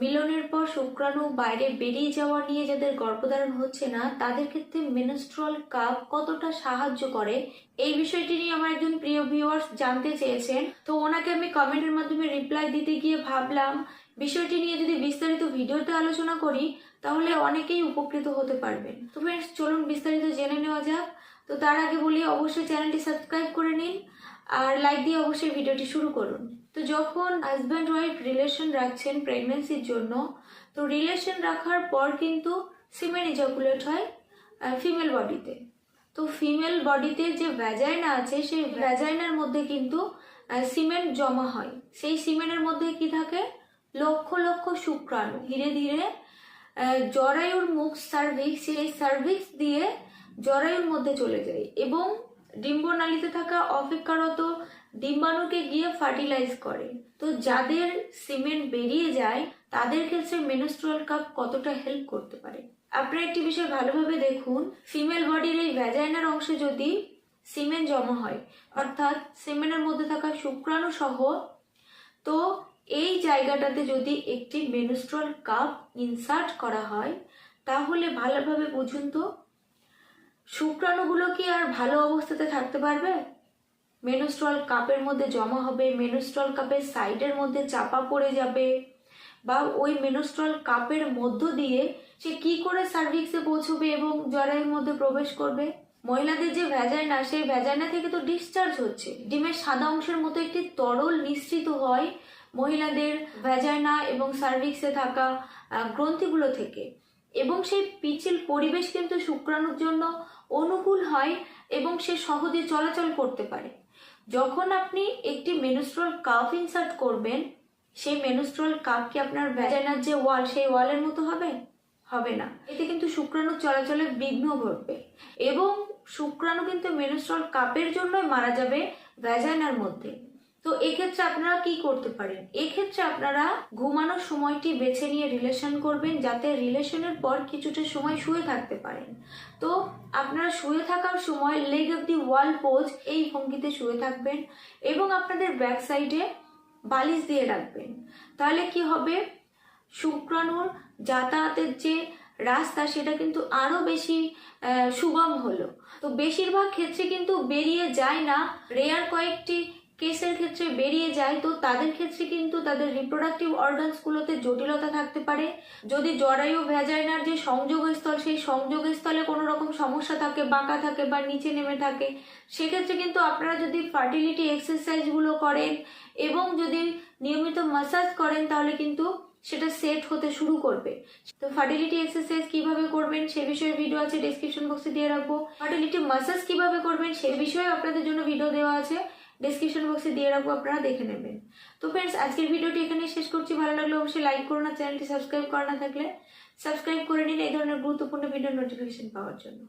মিলনের পর শুক্রাণু বাইরে বেরিয়ে যাওয়া নিয়ে যাদের গর্ভধারণ হচ্ছে না, তাদের ক্ষেত্রে মেনস্ট্রুয়াল কাপ কতটা সাহায্য করে? এই বিষয়টি নিয়ে আমার একজন প্রিয় ভিউয়ার্স জানতে চেয়েছেন। তো ওনাকে আমি কমেন্টের মাধ্যমে রিপ্লাই দিতে গিয়ে ভাবলাম, বিষয়টি নিয়ে যদি বিস্তারিত ভিডিওতে আলোচনা করি, তাহলে অনেকেই উপকৃত হতে পারবেন। তো ফ্রেন্ডস চলুন বিস্তারিত জেনে নেওয়া যাক। তো তার আগে বলি, অবশ্যই চ্যানেলটি সাবস্ক্রাইব করে নিন। আর লাইক দিয়ে অবশ্যই ভিডিওটি শুরু করুন। তো যখন হাজব্যান্ড ওয়াইফ রিলেশন রাখছেন প্রেগনেন্সির জন্য, তো রিলেশন রাখার পর কিন্তু সিমেন ইজাকুলেট হয় ফিমেল বডিতে তো ফিমেল বডিতে যে ভ্যাজাইনা আছে, সেই ভ্যাজাইনার মধ্যে কিন্তু সিমেন্ট জমা হয়। সেই সিমেন্টের মধ্যে কি থাকে? লক্ষ লক্ষ শুক্রাণু। ধীরে ধীরে জরায়ুর মুখ সার্ভিক্স সেই সার্ভিক্স দিয়ে জরায়ুর মধ্যে চলে যায় এবং ডিম্বনালীতে থাকা অপেক্ষারত ডিম্বাণুকে গিয়ে ফার্টিলাইজ করে। তো যাদের সিমেন্ট বেরিয়ে যায়, তাদের ক্ষেত্রে মেনস্ট্রুয়াল কাপ কতটা হেল্প করতে পারে? আপনারা একটি বিষয় ভালোভাবে দেখুন। ফিমেল বডির এই ভ্যাজাইনার অংশে যদি সিমেন্ট জমা হয়, অর্থাৎ সিমেন্টের মধ্যে থাকা শুক্রাণু সহ, তো এই জায়গাটাতে যদি একটি মেনস্ট্রুয়াল কাপ ইনসার্ট করা হয়, তাহলে ভালোভাবে বুঝুন তো শুক্রাণুগুলো কি আর ভালো অবস্থাতে থাকতে পারবে? মেনস্ট্রল কাপের মধ্যে জমা হবে, মেনস্ট্রল কাপের সাইডের মধ্যে চাপা পড়ে যাবে। বা ওই মেনস্ট্রল কাপের মধ্য দিয়ে সে কি করে সার্ভিক্সে পৌঁছবে এবং জরায়ুর মধ্যে প্রবেশ করবে? মহিলাদের যে ভ্যাজাইনা, সেই ভ্যাজাইনা থেকে তো ডিসচার্জ হচ্ছে। ডিমের সাদা অংশের মতো একটি তরল নিঃসৃত হয় মহিলাদের ভ্যাজাইনা এবং সার্ভিক্সে থাকা গ্রন্থিগুলো থেকে। এবং সেই পিচ্ছিল পরিবেশ কিন্তু শুক্রাণুর জন্য অনুকূল হয় এবং সে সহজে চলাচল করতে পারে। যখন আপনি একটি মেনুস্ট্রল কাপ ইনসার্ট করবেন, সেই মেনুস্ট্রল কাপ কি আপনার ভ্যাজাইনার যে ওয়াল সেই ওয়ালের মতো হবে? হবে না। এতে কিন্তু শুক্রাণু চলাচলে বিঘ্ন ঘটবে এবং শুক্রাণু কিন্তু মেনুস্ট্রল কাপের জন্যই মারা যাবে ভ্যাজাইনার মধ্যে। তো এক্ষেত্রে আপনারা কি করতে পারেন? এক্ষেত্রে আপনারা ঘুমানোর সময়টি বেছে নিয়ে রিলেশন করবেন যাতে রিলেশনের পর কিছুটা সময় শুয়ে থাকতে পারেন। তো আপনারা শুয়ে থাকার সময় leg of the wall pose এই ভঙ্গিতে শুয়ে থাকবেন এবং আপনাদের ব্যাক সাইডে বালিশ দিয়ে রাখবেন। তাহলে কি হবে? শুক্রাণুর যাতায়াতের যে রাস্তা, সেটা কিন্তু আরও বেশি সুগম হলো। তো বেশিরভাগ ক্ষেত্রে কিন্তু বেরিয়ে যায় না। রেয়ার কয়েকটি ক্ষেত্রে বেরিয়ে যায়, তো তাদের ক্ষেত্রে কিন্তু তাদের রিপ্রোডাক্টিভ অর্গানসগুলোতে জটিলতা থাকতে পারে। যদি জরায়ু ভ্যাজাইনার যে সংযোগস্থল, সেই সংযোগস্থলে কোনো রকম সমস্যা থাকে, বাঁকা থাকে বা নিচে নেমে থাকে, সেক্ষেত্রে কিন্তু আপনারা যদি ফার্টিলিটি এক্সারসাইজগুলো করেন এবং যদি নিয়মিত মাসাজ করেন, তাহলে কিন্তু সেটা সেট হতে শুরু করবে। তো ফার্টিলিটি এক্সারসাইজ কীভাবে করবেন, সে বিষয়ে ভিডিও আছে ডিসক্রিপশন বক্সে দিয়ে রাখব। ফার্টিলিটি মাসাজ কীভাবে করবেন, সে বিষয়ে আপনাদের জন্য ভিডিও দেওয়া আছে। ডিসক্রিপশন বক্সে দিয়ে রাখব, আপনারা দেখে নেবেন। তো ফ্রেন্ডস আজকের ভিডিওটি এখানে শেষ করছি। ভালো লাগলে অবশ্যই লাইক করুন আর চ্যানেলটি সাবস্ক্রাইব করা না থাকলে সাবস্ক্রাইব করে নিন এই ধরনের গুরুত্বপূর্ণ ভিডিও নোটিফিকেশন পাওয়ার জন্য।